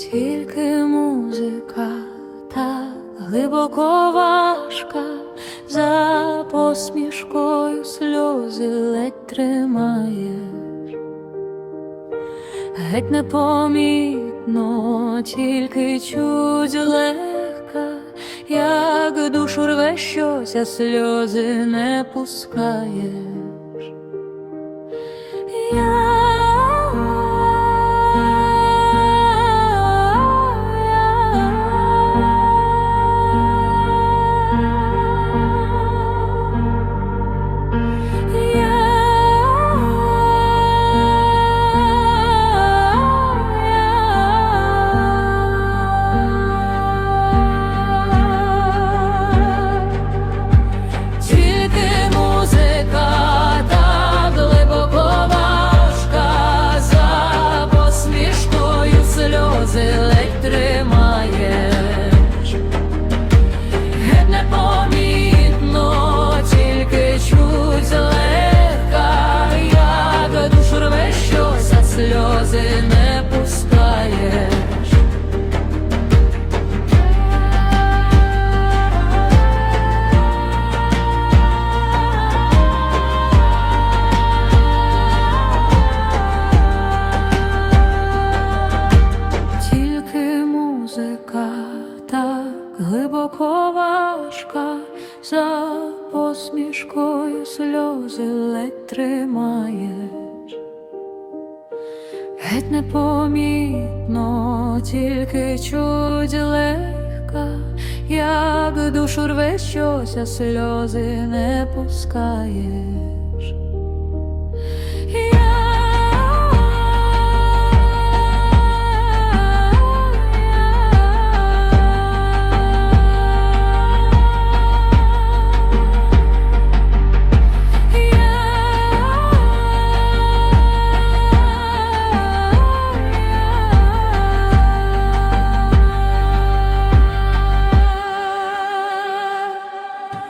Тільки музика та глибоко важка, за посмішкою сльози ледь тримаєш, геть непомітно, тільки чуть легка, як душу рве щось, а сльози не пускаєш. Глибоко важка, за посмішкою сльози ледь тримаєш, геть непомітно, тільки чуть легка, як душу рве щось, а сльози не пускаєш.